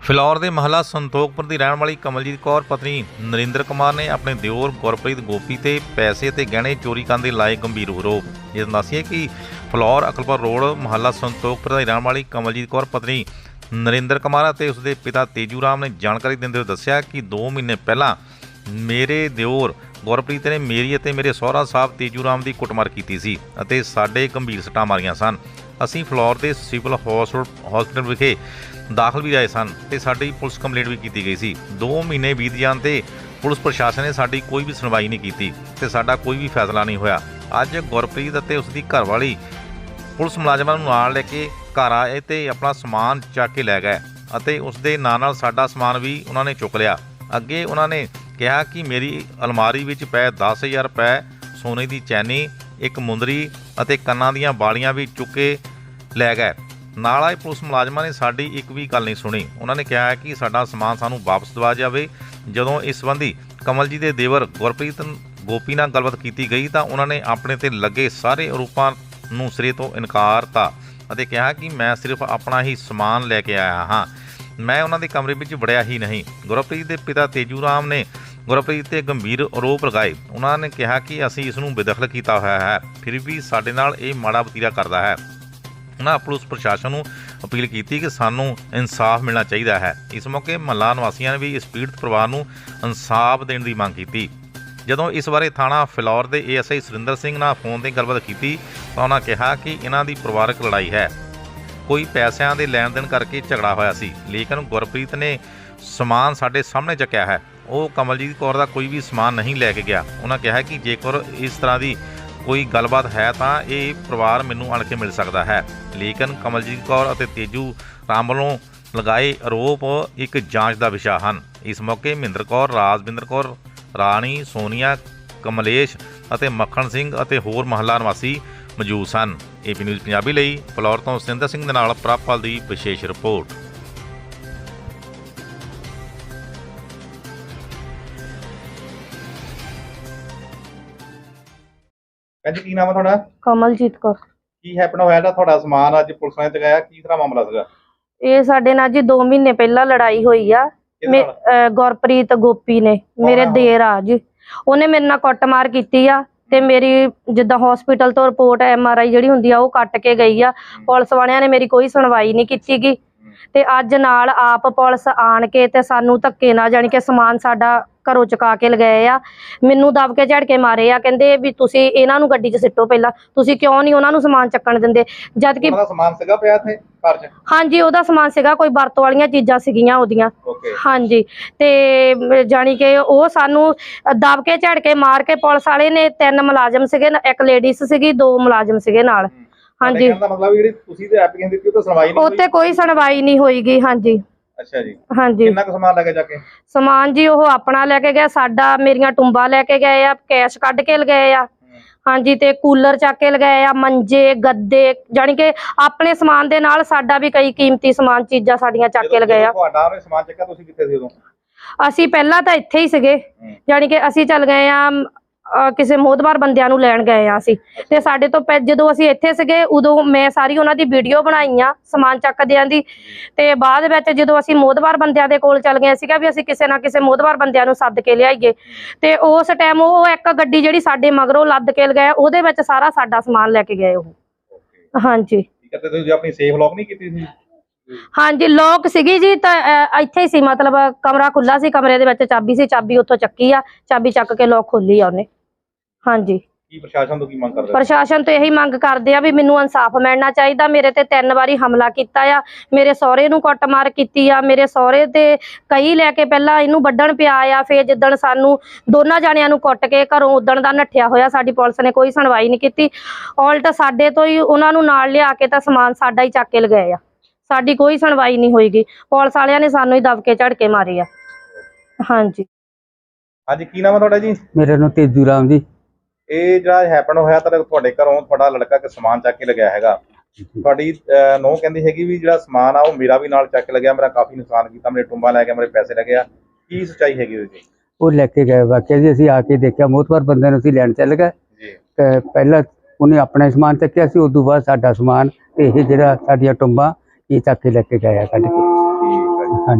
ਫਿਲੌਰ ਦੇ ਮਹੱਲਾ ਸੰਤੋਖਪੁਰ ਦੀ ਰਹਿਣ ਵਾਲੀ ਕਮਲਜੀਤ ਕੌਰ, ਪਤਨੀ ਨਰਿੰਦਰ ਕੁਮਾਰ ਨੇ ਆਪਣੇ ਦਿਓਰ ਗੁਰਪ੍ਰੀਤ ਗੋਪੀ ਤੇ ਪੈਸੇ ਤੇ ਗਹਿਣੇ ਚੋਰੀ ਕਰਨ ਦੇ ਲਾਏ ਗੰਭੀਰ ਆਰੋਪ। ਜਿਸ ਨੂੰ ਦੱਸਿਆ ਕਿ ਫਿਲੌਰ ਅਕਲਪੁਰ ਰੋਡ, ਮਹੱਲਾ ਸੰਤੋਖਪੁਰ ਦੀ ਰਹਿਣ ਵਾਲੀ ਕਮਲਜੀਤ ਕੌਰ, ਪਤਨੀ ਨਰਿੰਦਰ ਕੁਮਾਰ ਅਤੇ ਉਸਦੇ ਪਿਤਾ ਤੇਜੂ ਰਾਮ ਨੇ ਜਾਣਕਾਰੀ ਦਿੰਦੇ ਹੋਏ ਦੱਸਿਆ ਕਿ 2 ਮਹੀਨੇ ਪਹਿਲਾਂ ਮੇਰੇ ਦਿਓਰ ਗੁਰਪ੍ਰੀਤ ਨੇ ਮੇਰੀ ਅਤੇ ਮੇਰੇ ਸਹੁਰਾ ਸਾਹਿਬ ਤੇਜੂ ਰਾਮ ਦੀ ਕੁੱਟਮਾਰ ਕੀਤੀ ਸੀ ਅਤੇ ਸਾਡੇ ਗੰਭੀਰ ਸੱਟਾਂ ਮਾਰੀਆਂ ਸਨ। ਅਸੀਂ ਫਲੋਰ ਦੇ ਸਿਵਲ ਹਸਪੀਟਲ ਵਿਖੇ ਦਾਖਲ ਵੀ ਆਏ ਸਨ ਤੇ ਸਾਡੀ ਪੁਲਿਸ ਕੰਪਲੇਂਟ ਵੀ ਕੀਤੀ ਗਈ ਸੀ। 2 ਮਹੀਨੇ ਬੀਤ ਜਾਣ ਤੇ ਪੁਲਿਸ ਪ੍ਰਸ਼ਾਸਨ ਨੇ ਸਾਡੀ ਕੋਈ ਵੀ ਸੁਣਵਾਈ ਨਹੀਂ ਕੀਤੀ ਤੇ ਸਾਡਾ ਕੋਈ ਵੀ ਫੈਸਲਾ ਨਹੀਂ ਹੋਇਆ। ਅੱਜ ਗੁਰਪ੍ਰੀਤ ਅਤੇ ਉਸ ਦੀ ਘਰਵਾਲੀ ਪੁਲਿਸ ਮੁਲਾਜ਼ਮਾਂ ਨੂੰ ਨਾਲ ਲੈ ਕੇ ਘਰ ਆਏ ਤੇ ਆਪਣਾ ਸਮਾਨ ਚੱਕ ਕੇ ਲੈ ਗਏ ਅਤੇ ਉਸ ਦੇ ਨਾਲ ਨਾਲ ਸਾਡਾ ਸਮਾਨ ਵੀ ਉਹਨਾਂ ਨੇ ਚੁੱਕ ਲਿਆ। ਅੱਗੇ ਉਹਨਾਂ ਨੇ ਕਿਹਾ ਕਿ ਮੇਰੀ ਅਲਮਾਰੀ ਵਿੱਚ ਪਏ 10000 ਰੁਪਏ, ਸੋਨੇ ਦੀ ਚੈਨੀ, ਇੱਕ ਮੁੰਦਰੀ ਅਤੇ ਕੰਨਾਂ ਦੀਆਂ ਬਾਲੀਆਂ ਵੀ ਚੁੱਕੇ ਲੈ ਗਏ। ਨਾਲ ਆਏ ਪੁਲਿਸ ਮੁਲਾਜ਼ਮਾਂ ਨੇ ਸਾਡੀ ਇੱਕ ਵੀ ਗੱਲ ਨਹੀਂ ਸੁਣੀ। ਉਹਨਾਂ ਨੇ ਕਿਹਾ ਕਿ ਸਾਡਾ ਸਮਾਨ ਸਾਨੂੰ ਵਾਪਸ ਦਿਵਾ ਜਾਵੇ। ਜਦੋਂ ਇਸ ਸੰਬੰਧੀ ਕਮਲ ਜੀ ਦੇ ਦੇਵਰ ਗੁਰਪ੍ਰੀਤ ਗੋਪੀ ਨਾਲ ਗੱਲਬਾਤ ਕੀਤੀ ਗਈ ਤਾਂ ਉਹਨਾਂ ਨੇ ਆਪਣੇ ਤੇ ਲੱਗੇ ਸਾਰੇ ਆਰੋਪਾਂ ਨੂੰ ਸਿਰੇ ਤੋਂ ਇਨਕਾਰਤਾ ਅਤੇ ਕਿਹਾ ਕਿ ਮੈਂ ਸਿਰਫ ਆਪਣਾ ਹੀ ਸਮਾਨ ਲੈ ਕੇ ਆਇਆ ਹਾਂ। ਮੈਂ ਉਹਨਾਂ ਦੇ ਕਮਰੇ ਵਿੱਚ ਵੜਿਆ ਹੀ ਨਹੀਂ। ਗੁਰਪ੍ਰੀਤ ਦੇ ਪਿਤਾ ਤੇਜੂ ਰਾਮ ਨੇ ਗੁਰਪ੍ਰੀਤ ਤੇ ਗੰਭੀਰ ਆਰੋਪ ਲਗਾਏ। ਉਹਨਾਂ ਨੇ ਕਿਹਾ ਕਿ ਅਸੀਂ ਇਸ ਨੂੰ ਬੇਦਖਲ ਕੀਤਾ ਹੋਇਆ ਹੈ, ਫਿਰ ਵੀ ਸਾਡੇ ਨਾਲ ਇਹ ਮਾੜਾ ਵਤੀਰਾ ਕਰਦਾ ਹੈ। ਉਹਨਾਂ ਪੁਲਿਸ ਪ੍ਰਸ਼ਾਸਨ ਨੂੰ ਅਪੀਲ ਕੀਤੀ ਕਿ ਸਾਨੂੰ ਇਨਸਾਫ ਮਿਲਣਾ ਚਾਹੀਦਾ ਹੈ। ਇਸ ਮੌਕੇ ਮਹੱਲਾ ਨਿਵਾਸੀਆਂ ਨੇ ਵੀ ਇਸ ਪੀੜਤ ਪਰਿਵਾਰ ਨੂੰ ਇਨਸਾਫ ਦੇਣ ਦੀ ਮੰਗ ਕੀਤੀ। ਜਦੋਂ ਇਸ ਬਾਰੇ ਥਾਣਾ ਫਿਲੌਰ ਦੇ ਏਐਸਆਈ ਸੁਰਿੰਦਰ ਸਿੰਘ ਨਾਲ ਫੋਨ ਤੇ ਗੱਲਬਾਤ ਕੀਤੀ, ਤਾਂ ਉਹਨਾਂ ਕਿਹਾ ਕਿ ਇਹਨਾਂ ਦੀ ਪਰਿਵਾਰਕ ਲੜਾਈ ਹੈ। ਕੋਈ ਪੈਸਿਆਂ ਦੇ ਲੈਣ ਦੇਣ ਕਰਕੇ ਝਗੜਾ ਹੋਇਆ ਸੀ, ਲੇਕਿਨ ਗੁਰਪ੍ਰੀਤ ਨੇ ਸਮਾਨ ਸਾਡੇ ਸਾਹਮਣੇ ਚੱਕਿਆ ਹੈ। ਉਹ ਕਮਲਜੀਤ ਕੌਰ ਦਾ ਕੋਈ ਵੀ ਸਮਾਨ ਨਹੀਂ ਲੈ ਕੇ ਗਿਆ। ਉਹਨਾਂ ਕਿਹਾ ਕਿ ਜੇਕਰ ਇਸ ਤਰ੍ਹਾਂ ਦੀ ਕੋਈ ਗੱਲਬਾਤ ਹੈ ਤਾਂ ਇਹ ਪਰਿਵਾਰ ਮੈਨੂੰ ਆਣ ਕੇ ਮਿਲ ਸਕਦਾ ਹੈ। ਲੇਕਿਨ ਕਮਲਜੀਤ ਕੌਰ ਅਤੇ ਤੇਜੂ ਰਾਮ ਵੱਲੋਂ ਲਗਾਏ ਆਰੋਪ ਇੱਕ ਜਾਂਚ ਦਾ ਵਿਸ਼ਾ ਹਨ। ਇਸ ਮੌਕੇ ਮਹਿੰਦਰ ਕੌਰ, ਰਾਜਵਿੰਦਰ ਕੌਰ, ਰਾਣੀ, ਸੋਨੀਆ, ਕਮਲੇਸ਼ ਅਤੇ ਮੱਖਣ ਸਿੰਘ ਅਤੇ ਹੋਰ ਮਹੱਲਾ ਨਿਵਾਸੀ ਮੌਜੂਦ ਸਨ। ਏਪੀ ਨਿਊਜ਼ ਪੰਜਾਬੀ ਲਈ ਫਲੋਰ ਤੋਂ ਸਿੰਦਰ ਸਿੰਘ ਦੇ ਨਾਲ ਪ੍ਰਾਪਲ ਦੀ ਵਿਸ਼ੇਸ਼ ਰਿਪੋਰਟ। ਕਹਿੰਦੇ ਕੀ ਨਾਮ ਆ ਤੁਹਾਡਾ? ਕਮਲਜੀਤ ਕੌਰ। ਕੀ ਹੈਪਨ ਹੋਇਆ ਤਾਂ ਤੁਹਾਡਾ ਸਮਾਨ ਅੱਜ ਪੁਲਿਸ ਨੇ ਚੁਕਾਇਆ? ਕੀ ਤਰ੍ਹਾਂ ਮਾਮਲਾ ਸੀਗਾ? ਇਹ ਸਾਡੇ ਨਾਲ ਜੀ 2 ਮਹੀਨੇ ਪਹਿਲਾਂ ਲੜਾਈ ਹੋਈ ਆ। ਕਿਹਦੇ ਮੇ- ਨਾਲ ਅਹ ਗੁਰਪ੍ਰੀਤ ਗੋਪੀ ਨੇ ਮੇਰੇ? ਦੇਰ ਆ ਜੀ। ਉਹਨੇ ਮੇਰੇ ਨਾਲ ਕੁੱਟਮਾਰ ਕੀਤੀ ਆ ਤੇ ਮੇਰੀ ਜਿੱਦਾਂ ਹਸਪੀਟਲ ਤੋਂ ਰਿਪੋਰਟ ਐਮਆਰਆਈ ਜਿਹੜੀ ਹੁੰਦੀ ਆ ਉਹ ਕੱਟ ਕੇ ਗਈ ਆ। ਪੁਲਿਸ ਵਾਲਿਆਂ ਨੇ ਮੇਰੀ ਕੋਈ ਸੁਣਵਾਈ ਨਹੀਂ ਕੀਤੀਗੀ ਤੇ ਅੱਜ ਨਾਲ ਆਪ ਪੁਲਿਸ ਆਣ ਕੇ ਤੇ ਸਾਨੂੰ ਧੱਕੇ ਨਾਲ ਜਾਣੀ ਕਿ ਸਮਾਨ ਸਾਡਾ ਘਰੋਂ ਚੁਕਾ ਕੇ ਲਗਾਏ ਆ। ਮੈਨੂੰ ਦਬ ਕੇ ਝੜ ਕੇ ਮਾਰੇ ਆ। ਕਹਿੰਦੇ ਵੀ ਤੁਸੀਂ ਇਹਨਾਂ ਨੂੰ ਗੱਡੀ 'ਚ ਸਿੱਟੋ ਪਹਿਲਾਂ। ਤੁਸੀਂ ਕਿਉਂ ਨਹੀਂ ਉਹਨਾਂ ਨੂੰ ਸਮਾਨ ਚੱਕਣ ਦਿੰਦੇ? ਜਦ ਕਿ ਉਹਨਾਂ ਦਾ ਸਮਾਨ ਸੀਗਾ ਪਿਆ ਇੱਥੇ ਘਰ 'ਚ? ਹਾਂਜੀ ਉਹਦਾ ਸਮਾਨ ਸੀਗਾ। ਕੋਈ ਵਰਤੋਂ ਵਾਲੀਆਂ ਚੀਜ਼ਾਂ ਸੀਗੀਆਂ ਉਹਦੀਆਂ। ਓਕੇ ਹਾਂਜੀ। ਤੇ ਜਾਣੀ ਕਿ ਉਹ ਸਾਨੂੰ ਦਬ ਕੇ ਝੜ ਕੇ ਮਾਰ ਕੇ ਪੁਲਿਸ ਵਾਲੇ ਨੇ ਤਿੰਨ ਮੁਲਾਜ਼ਮ ਸੀਗੇ ਇੱਕ ਲੇਡੀਜ਼ ਸੀਗੀ ਦੋ ਮੁਲਾਜ਼ਮ ਸੀਗੇ ਨਾਲ। ਹਾਂਜੀ। ਮਤਲਬ ਜਿਹੜੀ ਤੁਸੀਂ ਤੇ ਐਪਲੀਕੇਸ਼ਨ ਦਿੱਤੀ ਉਹ ਤਾਂ ਸੁਣਵਾਈ ਨਹੀਂ ਉੱਥੇ ਕੋਈ ਸੁਣਵਾਈ ਨਹੀਂ ਹੋਈਗੀ ਹਾਂਜੀ। ਹੋਈ। ਅੱਛਾ ਜੀ। ਹਾਂਜੀ। ਕਿੰਨਾ ਕੁ ਸਮਾਨ ਲੈ ਕੇ ਜਾ ਕੇ? ਸਮਾਨ ਜੀ ਉਹ ਆਪਣਾ ਲੈ ਕੇ ਗਿਆ ਸਾਡਾ ਮੇਰੀਆਂ ਟੁੰਬਾਂ ਲੈ ਕੇ ਗਏ ਆ ਕੈਸ਼ ਕੱਢ ਕੇ ਲਗਾਏ ਆ। ਹਾਂਜੀ ਤੇ ਕੂਲਰ ਚੱਕ ਕੇ ਲਗਾਏ ਆ ਮੰਜੇ ਗੱਦੇ ਜਾਣੀ ਕਿ ਆਪਣੇ ਸਮਾਨ ਦੇ ਨਾਲ ਸਾਡਾ ਵੀ ਕਈ ਕੀਮਤੀ ਸਮਾਨ ਚੀਜ਼ਾਂ ਸਾਡੀਆਂ ਚੱਕ ਕੇ ਲਗਾਏ ਆ। ਤੁਹਾਡਾ ਉਹਨੇ ਸਮਾਨ ਚੱਕਿਆ ਤੁਸੀਂ ਕਿੱਥੇ ਸੀ ਉਦੋਂ? ਅਸੀਂ ਪਹਿਲਾਂ ਤਾਂ ਇੱਥੇ ਹੀ ਸੀਗੇ। ਜਾਣੀ ਕਿ ਅਸੀਂ ਚੱਲ ਗਏ ਆ ਕਿਸੇ ਮੋਦਬਾਰ ਬੰਦਿਆਂ ਨੂੰ ਲੈਣ ਗਏ ਆ ਅਸੀਂ। ਤੇ ਸਾਡੇ ਤੋਂ ਜਦੋਂ ਅਸੀਂ ਇੱਥੇ ਸੀਗੇ ਉਦੋਂ ਮੈਂ ਸਾਰੀ ਉਹਨਾਂ ਦੀ ਵੀਡੀਓ ਬਣਾਈ ਆ ਸਮਾਨ ਚੱਕਦਿਆਂ ਦੀ। ਤੇ ਬਾਅਦ ਵਿੱਚ ਜਦੋਂ ਅਸੀਂ ਮੋਦਬਾਰ ਬੰਦਿਆਂ ਦੇ ਕੋਲ ਚੱਲ ਗਏ ਸੀਗਾ ਵੀ ਅਸੀਂ ਕਿਸੇ ਨਾ ਕਿਸੇ ਮੋਦਬਾਰ ਬੰਦਿਆਂ ਨੂੰ ਸੱਦ ਕੇ ਲਿਆਈਏ। ਤੇ ਉਸ ਟਾਈਮ ਉਹ ਇੱਕ ਗੱਡੀ ਜਿਹੜੀ ਸਾਡੇ ਮਗਰੋਂ ਲੱਦ ਕੇ ਲਗਾਇਆ ਉਹਦੇ ਵਿੱਚ ਸਾਰਾ ਸਾਡਾ ਸਮਾਨ ਲੈ ਕੇ ਗਏ ਉਹ। ਹਾਂਜੀ। ਤੇ ਤੁਸੀਂ ਆਪਣੀ ਸੇਫ ਲੌਕ ਨਹੀਂ ਕੀਤੀ ਸੀ? ਹਾਂਜੀ ਲੋਕ ਸੀਗੀ ਜੀ ਤਾਂ ਇੱਥੇ ਸੀ ਮਤਲਬ ਕਮਰਾ ਖੁੱਲਾ ਸੀ ਕਮਰੇ ਦੇ ਵਿੱਚ ਚਾਬੀ ਸੀ ਚਾਬੀ ਉੱਥੋਂ ਚੱਕੀ ਆ ਚਾਬੀ ਚੱਕ ਕੇ ਲੋਕ ਖੋਲੀ ਆ ਉਹਨੇ। ਹਾਂਜੀ। ਕੀ ਪ੍ਰਸ਼ਾਸਨ ਤੋਂ ਕੀ ਮੰਗ ਕਰਦੇ? ਪ੍ਰਸ਼ਾਸਨ ਤੋਂ ਇਹੀ ਮੰਗ ਕਰਦੇ ਆ ਵੀ ਮੈਨੂੰ ਇਨਸਾਫ ਮਿਲਣਾ ਚਾਹੀਦਾ। ਮੇਰੇ ਤੇ ਤਿੰਨ ਵਾਰੀ ਹਮਲਾ ਕੀਤਾ ਆ। ਮੇਰੇ ਸਹੁਰੇ ਨੂੰ ਕੁੱਟਮਾਰ ਕੀਤੀ ਆ। ਮੇਰੇ ਸਹੁਰੇ ਤੇ ਕਈ ਲੈ ਕੇ ਪਹਿਲਾਂ ਇਹਨੂੰ ਵੱਢਣ ਪਿਆ ਆ। ਫੇਰ ਜਿੱਦਣ ਸਾਨੂੰ ਦੋਨਾਂ ਜਾਣਿਆਂ ਨੂੰ ਕੁੱਟ ਕੇ ਘਰੋਂ ਉਦਣ ਦਾ ਨੱਠਿਆ ਹੋਇਆ ਸਾਡੀ ਪੁਲਿਸ ਨੇ ਕੋਈ ਸੁਣਵਾਈ ਨਹੀਂ ਕੀਤੀ। ਉਲਟ ਸਾਡੇ ਤੋਂ ਹੀ ਉਹਨਾਂ ਨੂੰ ਨਾਲ ਲਿਆ ਕੇ ਤਾਂ ਸਮਾਨ ਸਾਡਾ ਹੀ ਚੱਕ ਕੇ ਲਗਾਏ ਆ ਸਾਡੀ ਕੋਈ ਸੁਣਵਾਈ ਨਹੀਂ ਹੋਈਗੀ। ਪੁਲਿਸ ਵਾਲਿਆਂ ਨੇ ਸਾਨੂੰ ਹੀ ਦਬ ਕੇ ਝੜ ਕੇ ਮਾਰੇ ਆ। ਹਾਂਜੀ। ਹਾਂਜੀ ਕੀ ਨਾਮ ਹੈ ਤੁਹਾਡਾ ਜੀ? ਮੇਰਾ ਨਾਮ ਤੇਜੂ ਰਾਮ ਜੀ। ਇਹ ਜਿਹੜਾ ਹੈਪਨ ਹੋਇਆ ਤਾਂ ਤੁਹਾਡੇ ਘਰੋਂ ਤੁਹਾਡਾ ਲੜਕਾ ਕਿ ਸਮਾਨ ਚੱਕ ਕੇ ਲਗਾਇਆ ਹੈਗਾ। ਤੁਹਾਡੀ ਨੋ ਕਹਿੰਦੀ ਹੈਗੀ ਵੀ ਜਿਹੜਾ ਸਮਾਨ ਆ ਉਹ ਮੇਰਾ ਵੀ ਨਾਲ ਚੱਕ ਲੱਗਿਆ ਮੇਰਾ ਕਾਫੀ ਨੁਕਸਾਨ ਕੀਤਾ ਮੇਰੇ ਟੁੰਬਾ ਲੈ ਗਿਆ ਮੇਰੇ ਪੈਸੇ ਲੈ ਗਿਆ। ਕੀ ਸੱਚਾਈ ਹੈਗੀ ਉਹਦੇ? ਉਹ ਲੈ ਕੇ ਗਏ ਵਾਕਿਆ ਜੀ ਅਸੀਂ ਆ ਕੇ ਦੇਖਿਆ ਮੋਤਬਰ ਬੰਦੇ ਨੂੰ ਅਸੀਂ ਲੈਣ ਚੱਲ ਗਏ। ਜੀ। ਤੇ ਪਹਿਲਾਂ ਉਹਨੇ ਆਪਣਾ ਸਮਾਨ ਚੱਕਿਆ ਸੀ ਉਸ ਤੋਂ ਬਾਅਦ ਸਾਡਾ ਸਮਾਨ ਤੇ ਇਹ ਜਿਹੜਾ ਸਾਡੀਆਂ ਟੁੰਬਾਂ ਇਹ ਚੱਕ ਕੇ ਲੈ ਕੇ ਗਿਆ ਕੱਢ ਕੇ।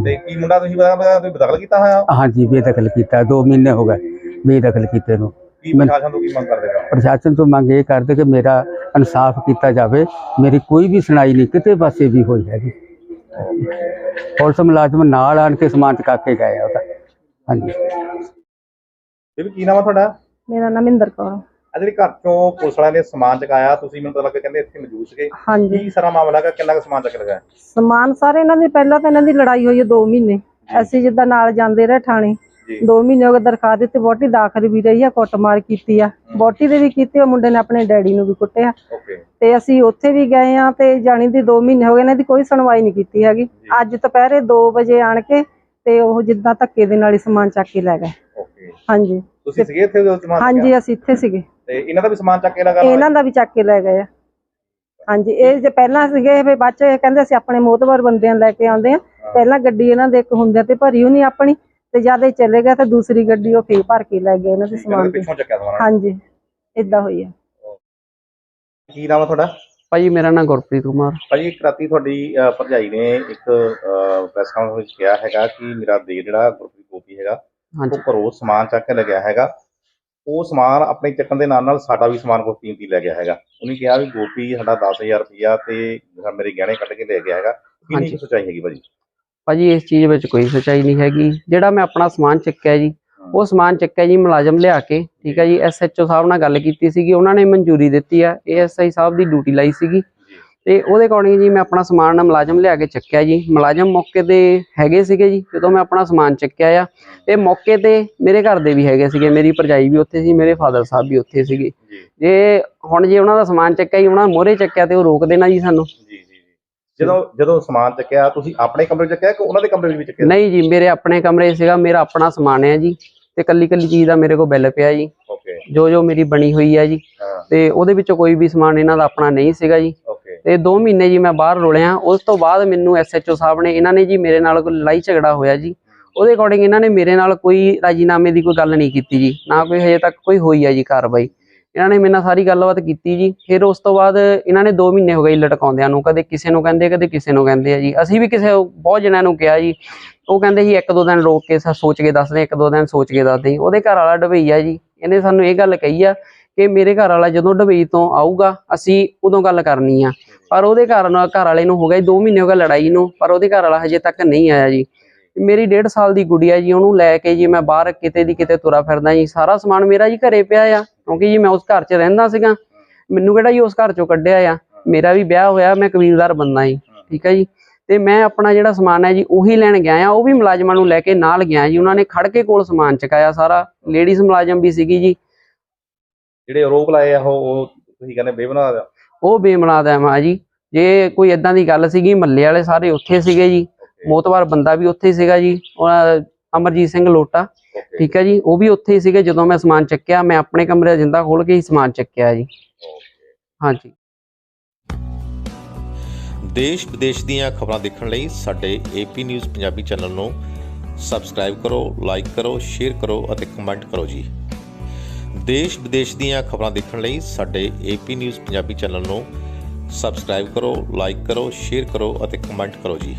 ਤੇ ਕੀ ਮੁੰਡਾ ਤੁਸੀਂ ਬਦਲ ਕੀਤਾ ਹੋਇਆ? ਹਾਂਜੀ ਬੇਦਖਲ ਕੀਤਾ 2 ਮਹੀਨੇ ਹੋ ਗਏ ਬੇਦਖਲ ਕੀਤੇ ਨੂੰ। ਕੀ ਪ੍ਰਸ਼ਾਸਨ ਤੋਂ ਕੀ ਮੰਗ ਕਰਦੇ ਹੋ? ਪ੍ਰਸ਼ਾਸਨ ਤੋਂ ਮੰਗ ਇਹ ਕਰਦੇ ਕਿ ਮੇਰਾ ਇਨਸਾਫ ਕੀਤਾ ਜਾਵੇ ਮੇਰੀ ਕੋਈ ਵੀ ਸੁਣਾਈ ਨਹੀਂ ਕਿਤੇ ਪਾਸੇ ਵੀ ਹੋਈ ਹੈਗੀ। ਪੁਲਿਸ ਮੁਲਾਜ਼ਮ ਨਾਲ ਆਣ ਕੇ ਸਮਾਨ ਚੁਕਾ ਕੇ ਗਏ ਆ ਉਹਦਾ ਹਾਂਜੀ। ਇਹ ਵੀ ਕੀ ਨਾਮ ਆ ਤੁਹਾਡਾ? ਮੇਰਾ ਨਾਮ ਇੰਦਰ ਕੌਰ ਆ। ਜਿਹੜੀ ਘਰ ਚੋਂ ਪੁਲਿਸ ਵਾਲਿਆਂ ਨੇ ਸਮਾਨ ਚਕਾਇਆ ਤੁਸੀਂ ਮੈਨੂੰ ਤਾਂ ਲੱਗਾ ਕਹਿੰਦੇ ਇੱਥੇ ਮੌਜੂਦ ਸੀਗੇ। ਹਾਂਜੀ। ਕੀ ਸਾਰਾ ਮਾਮਲਾ ਹੈਗਾ? ਕਿੰਨਾ ਕੁ ਸਮਾਨ ਚੱਕ ਲਗਾ ਸਮਾਨ ਸਾਰੇ ਇਹਨਾਂ ਦੀ ਪਹਿਲਾਂ ਤਾਂ ਇਹਨਾਂ ਦੀ ਲੜਾਈ ਹੋਈ ਹੈ 2 ਮਹੀਨੇ। ਅਸੀਂ ਜਿੱਦਾਂ ਨਾਲ ਜਾਂਦੇ ਰਹੇ ਥਾਣੇ। 2 ਮਹੀਨੇ ਹੋ ਗਏ ਦਰਖਾਸਤ ਦਿੱਤੀ ਬੋਟੀ ਦਾਖਲ ਵੀ ਰਹੀ ਆ ਕੁੱਟਮਾਰ ਕੀਤੀ ਆ। ਬੋਟੀ ਦੇ ਵੀ ਕੀਤੀ ਉਹ ਮੁੰਡੇ ਨੇ ਆਪਣੇ ਡੈਡੀ ਨੂੰ ਵੀ ਕੁੱਟਿਆ। ਤੇ ਅਸੀਂ ਉੱਥੇ ਵੀ ਗਏ ਆ ਤੇ ਜਾਣੀ ਦੀ 2 ਮਹੀਨੇ ਹੋ ਗਏ ਇਹਨਾਂ ਦੀ ਕੋਈ ਸੁਣਵਾਈ ਨਹੀਂ ਕੀਤੀ ਹੈਗੀ। ਅੱਜ ਦੁਪਹਿਰੇ 2 ਵਜੇ ਆਣ ਕੇ ਤੇ ਉਹ ਜਿੱਦਾਂ ਧੱਕੇ ਦੇ ਨਾਲ ਹੀ ਸਮਾਨ ਚੱਕ ਕੇ ਲੈ ਗਏ। ਹਾਂਜੀ। ਤੁਸੀਂ ਸੀਗੇ ਇੱਥੇ ਜਦੋਂ ਸਮਾਨ ਹਾਂਜੀ? ਅਸੀਂ ਇੱਥੇ ਸੀਗੇ। ਤੇ ਇਹਨਾਂ ਦਾ ਵੀ ਸਮਾਨ ਚੱਕ ਕੇ ਲਗਾ ਇਹਨਾਂ ਦਾ ਵੀ ਚੱਕ ਕੇ ਲੈ ਗਏ ਆ। ਹਾਂਜੀ ਇਹ ਜੇ ਪਹਿਲਾਂ ਸੀਗੇ ਫਿਰ ਬਾਅਦ ਚ ਕਹਿੰਦੇ ਅਸੀਂ ਆਪਣੇ ਮੋਤਬਰ ਬੰਦਿਆਂ ਲੈ ਕੇ ਆਉਂਦੇ ਆ। ਪਹਿਲਾਂ ਗੱਡੀ ਇਹਨਾਂ ਦੇ ਇੱਕ ਹੁੰਦੇ ਤੇ ਭਰੀ ਹੋਣੀ ਆਪਣੀ। ਤੇ ਜਦ ਇਹ ਚਲੇ ਗਏ ਤਾਂ ਦੂਸਰੀ ਗੱਡੀ ਉਹ ਫੇਰ ਭਰ ਕੇ ਲੈ ਗਏ ਇਹਨਾਂ ਦੇ ਸਮਾਨ ਤੇ। ਪਿੱਛੋਂ ਚੱਕਿਆ ਸਮਾਨ। ਹਾਂਜੀ ਇਦਾਂ ਹੋਈ ਆ। ਕੀ ਨਾਮ ਆ ਤੁਹਾਡਾ? ਭਾਜੀ ਮੇਰਾ ਨਾਮ ਗੁਰਪ੍ਰੀਤ ਕੁਮਾਰ। ਭਾਜੀ ਇੱਕ ਰਾਤੀ ਤੁਹਾਡੀ ਅਹ, ਭਰਜਾਈ ਨੇ ਇੱਕ ਪ੍ਰੈਸ ਕਾਨਫਰੰਸ ਵਿੱਚ ਕਿਹਾ ਹੈਗਾ ਕਿ ਮੇਰਾ ਦੇ ਜਿਹੜਾ ਗੁਰਪ੍ਰੀਤ ਗੋਪੀ ਹੈਗਾ ਹਾਂਜੀ। ਉਹ ਘਰੋਂ ਸਮਾਨ ਚੱਕ ਕੇ ਲੱਗਿਆ ਹੈਗਾ। ਉਹ ਸਮਾਨ ਆਪਣੇ ਚੱਕਣ ਦੇ ਨਾਲ ਨਾਲ ਸਾਡਾ ਵੀ ਸਮਾਨ ਕੋਈ ਕੀਮਤੀ ਲੈ ਗਿਆ ਹੈਗਾ। ਉਹਨੇ ਕਿਹਾ ਵੀ ਗੋਪੀ ਸਾਡਾ 10000 ਰੁਪਇਆ ਤੇ ਮੇਰੇ ਗਹਿਣੇ ਕੱਢ ਕੇ ਲੈ ਗਿਆ ਹੈਗਾ। ਕਿੰਨੀ ਹਾਂਜੀ। ਕੁ ਸੱਚਾਈ ਹੈਗੀ ਭਾਜੀ? ਭਾਜੀ ਇਸ ਚੀਜ਼ ਵਿੱਚ ਕੋਈ ਸੱਚਾਈ ਨਹੀਂ ਹੈਗੀ। ਜਿਹੜਾ ਮੈਂ ਆਪਣਾ ਸਮਾਨ ਚੱਕਿਆ ਜੀ ਉਹ ਸਮਾਨ ਚੱਕਿਆ ਜੀ ਮੁਲਾਜ਼ਮ ਲਿਆ ਕੇ ਠੀਕ ਹੈ ਜੀ ਐਸਐਚਓ ਸਾਹਿਬ ਨਾਲ ਗੱਲ ਕੀਤੀ ਸੀਗੀ ਉਹਨਾਂ ਨੇ ਮਨਜ਼ੂਰੀ ਦਿੱਤੀ ਆ ਏਐਸਆਈ ਸਾਹਿਬ ਦੀ ਡਿਊਟੀ ਲਾਈ ਸੀਗੀ। ਤੇ ਉਹਦੇ ਅਕੋਰਡਿੰਗ ਜੀ ਮੈਂ ਆਪਣਾ ਸਮਾਨ ਮੁਲਾਜ਼ਮ ਲਿਆ ਕੇ ਚੱਕਿਆ ਜੀ। ਮੁਲਾਜ਼ਮ ਮੌਕੇ ਤੇ ਹੈਗੇ ਸੀਗੇ ਜੀ ਜਦੋਂ ਮੈਂ ਆਪਣਾ ਸਮਾਨ ਚੱਕਿਆ ਆ। ਤੇ ਮੌਕੇ ਤੇ ਮੇਰੇ ਘਰ ਦੇ ਵੀ ਹੈਗੇ ਸੀਗੇ ਮੇਰੀ ਭਰਜਾਈ ਵੀ ਉੱਥੇ ਸੀ ਮੇਰੇ ਫਾਦਰ ਸਾਹਿਬ ਵੀ ਉੱਥੇ ਸੀਗੇ। ਜੀ। ਹੁਣ ਜੇ ਉਹਨਾਂ ਦਾ ਸਮਾਨ ਚੱਕਿਆ ਜੀ ਉਹਨਾਂ ਮੋਹਰੇ ਚੱਕਿਆ ਤੇ ਉਹ ਰੋਕ ਦੇਣਾ ਜੀ ਸਾਨੂੰ। ਜਦੋਂ ਜਦੋਂ ਸਮਾਨ ਚੱਕਿਆ ਤੁਸੀਂ ਆਪਣੇ ਕਮਰੇ 'ਚ ਚੱਕਿਆ ਕਿ ਉਹਨਾਂ ਦੇ ਕਮਰੇ ਵਿੱਚ ਵੀ ਚੱਕਿਆ? ਨਹੀਂ ਜੀ ਮੇਰੇ ਆਪਣੇ ਕਮਰੇ ਸੀਗਾ ਮੇਰਾ ਆਪਣਾ ਸਮਾਨ ਹੈ ਜੀ। ਤੇ ਕੱਲੀ ਕੱਲੀ ਚੀਜ਼ ਦਾ ਮੇਰੇ ਕੋਲ ਬਿੱਲ ਪਿਆ ਜੀ। ਓਕੇ ਜੋ ਜੋ ਮੇਰੀ ਬਣੀ ਹੋਈ ਹੈ ਜੀ। ਤੇ ਉਹਦੇ ਵਿੱਚੋਂ ਕੋਈ ਵੀ ਸਮਾਨ ਇਹਨਾਂ ਦਾ ਆਪਣਾ ਨਹੀਂ ਸੀਗਾ ਜੀ। ਤੇ 2 ਮਹੀਨੇ ਜੀ ਮੈਂ ਬਾਹਰ ਰੁਲਿਆ। ਉਸ ਤੋਂ ਬਾਅਦ ਮੈਨੂੰ ਐਸਐਚਓ ਸਾਹਿਬ ਨੇ ਇਹਨਾਂ ਨੇ ਜੀ ਮੇਰੇ ਨਾਲ ਕੋਈ ਲੜਾਈ ਝਗੜਾ ਹੋਇਆ ਜੀ। ਉਹਦੇ ਅਕੋਰਡਿੰਗ ਇਹਨਾਂ ਨੇ ਮੇਰੇ ਨਾਲ ਕੋਈ ਰਾਜੀਨਾਮੇ ਦੀ ਕੋਈ ਗੱਲ ਨਹੀਂ ਕੀਤੀ ਜੀ। ਨਾ ਕੋਈ ਹਜੇ ਤੱਕ ਕੋਈ ਹੋਈ ਹੈ ਜੀ ਕਾਰਵਾਈ। ਇਹਨਾਂ ਨੇ ਮੇਰੇ ਨਾਲ ਸਾਰੀ ਗੱਲਬਾਤ ਕੀਤੀ ਜੀ। ਫਿਰ ਉਸ ਤੋਂ ਬਾਅਦ ਇਹਨਾਂ ਨੇ 2 ਮਹੀਨੇ ਹੋ ਗਏ ਲਟਕਾਉਂਦਿਆਂ ਨੂੰ। ਕਦੇ ਕਿਸੇ ਨੂੰ ਕਹਿੰਦੇ ਕਦੇ ਕਿਸੇ ਨੂੰ ਕਹਿੰਦੇ ਆ ਜੀ। ਅਸੀਂ ਵੀ ਕਿਸੇ ਬਹੁਤ ਜਣਿਆਂ ਨੂੰ ਕਿਹਾ ਜੀ। ਉਹ ਕਹਿੰਦੇ ਸੀ ਇੱਕ ਦੋ ਦਿਨ ਰੋਕ ਕੇ ਸਾ- ਸੋਚ ਕੇ ਦੱਸਦੇ ਇੱਕ ਦੋ ਦਿਨ ਸੋਚ ਕੇ ਦੱਸਦੇ ਉਹਦੇ ਘਰ ਵਾਲਾ ਡਬਈ ਆ ਜੀ। ਇਹਨੇ ਸਾਨੂੰ ਇਹ ਗੱਲ ਕਹੀ ਆ ਕਿ ਮੇਰੇ ਘਰ ਵਾਲਾ ਜਦੋਂ ਡਬਈ ਤੋਂ ਆਊਗਾ, ਅਸੀਂ ਉਦੋਂ ਗੱਲ ਕਰਨੀ ਆ। ਪਰ ਉਹਦੇ ਘਰ ਨਾਲ ਘਰ ਵਾਲੇ ਨੂੰ ਹੋ ਗਿਆ 2 ਮਹੀਨੇ ਹੋ ਗਏ ਲੜਾਈ ਨੂੰ। ਪਰ ਉਹਦੇ ਘਰ ਵਾਲਾ ਹਜੇ ਤੱਕ ਨਹੀਂ ਆਇਆ ਜੀ। ਮੇਰੀ 1.5 ਸਾਲ ਦੀ ਗੁੜੀਆ ਜੀ, ਉਹਨੂੰ ਲੈ ਕੇ ਜੀ, ਮੈਂ ਬਾਹਰ ਕਿਤੇ ਦੀ ਕਿਤੇ ਤੁਰਾ ਫਿਰਦਾ ਜੀ। ਸਾਰਾ ਸਮਾਨ ਮੇਰਾ ਜੀ ਘਰੇ ਪਿਆ ਆ। ਕਿਉਂਕਿ ਜੀ ਮੈਂ ਉਸ ਘਰ 'ਚ ਰਹਿੰਦਾ ਸੀਗਾ। ਮੈਨੂੰ ਕਿਹੜਾ ਜੀ ਉਸ ਘਰ 'ਚੋਂ ਕੱਢਿਆ ਆ? ਮੇਰਾ ਵੀ ਵਿਆਹ ਹੋਇਆ ਮੈਂ ਕਬੀਲਦਾਰ ਬੰਦਾ ਜੀ ਠੀਕ ਹੈ ਜੀ। ਤੇ ਮੈਂ ਆਪਣਾ ਜਿਹੜਾ ਸਮਾਨ ਹੈ ਜੀ ਉਹੀ ਲੈਣ ਗਿਆ ਆ। ਉਹ ਵੀ ਮੁਲਾਜ਼ਮਾਂ ਨੂੰ ਲੈ ਕੇ ਨਾਲ ਗਿਆ ਜੀ। ਉਹਨਾਂ ਨੇ ਖੜ ਕੇ ਕੋਲ ਸਮਾਨ ਚਕਾਇਆ ਸਾਰਾ। ਲੇਡੀਜ਼ ਮੁਲਾਜ਼ਮ ਵੀ ਸੀਗੀ ਜੀ। ਜਿਹੜੇ ਆਰੋਪ ਲਾਏ ਆ ਉਹ ਉਹ ਤੁਸੀਂ ਕਹਿੰਦੇ ਬੇਬਨਾ ਦਾ ਉਹ ਬੇਮਨਾਦ ਹੈ ਮਾ ਜੀ। ਜੇ ਕੋਈ ਇਦਾਂ ਦੀ ਗੱਲ ਸੀਗੀ ਮੱਲੇ ਵਾਲੇ ਸਾਰੇ ਉੱਥੇ ਸੀਗੇ ਜੀ। ਮੋਤਵਾਰ ਬੰਦਾ ਵੀ ਉੱਥੇ ਹੀ ਸੀਗਾ ਜੀ। ਅਮਰਜੀਤ ਸਿੰਘ ਲੋਟਾ। ਠੀਕ ਹੈ ਜੀ, ਉਹ ਵੀ ਉੱਥੇ ਹੀ ਸੀਗੇ ਜਦੋਂ ਮੈਂ ਸਮਾਨ ਚੱਕਿਆ, ਮੈਂ ਆਪਣੇ ਕਮਰੇ ਦਾ ਜਿੰਦਾ ਖੋਲ ਕੇ ਹੀ ਸਮਾਨ ਚੱਕਿਆ ਜੀ। ਹਾਂਜੀ। ਦੇਸ਼ ਵਿਦੇਸ਼ ਦੀਆਂ ਖਬਰਾਂ ਦੇਖਣ ਲਈ ਸਾਡੇ ਏਪੀ ਨਿਊਜ਼ ਪੰਜਾਬੀ ਚੈਨਲ ਨੂੰ ਸਬਸਕ੍ਰਾਈਬ ਕਰੋ ਲਾਈਕ ਕਰੋ ਸ਼ੇਅਰ ਕਰੋ ਅਤੇ ਕਮੈਂਟ ਕਰੋ ਜੀ। ਦੇਸ਼ ਵਿਦੇਸ਼ ਦੀਆਂ ਖਬਰਾਂ ਦੇਖਣ ਲਈ ਸਾਡੇ ਏਪੀ ਨਿਊਜ਼ ਪੰਜਾਬੀ ਚੈਨਲ ਨੂੰ ਸਬਸਕ੍ਰਾਈਬ ਕਰੋ ਲਾਈਕ ਕਰੋ ਸ਼ੇਅਰ ਕਰੋ ਅਤੇ ਕਮੈਂਟ ਕਰੋ ਜੀ।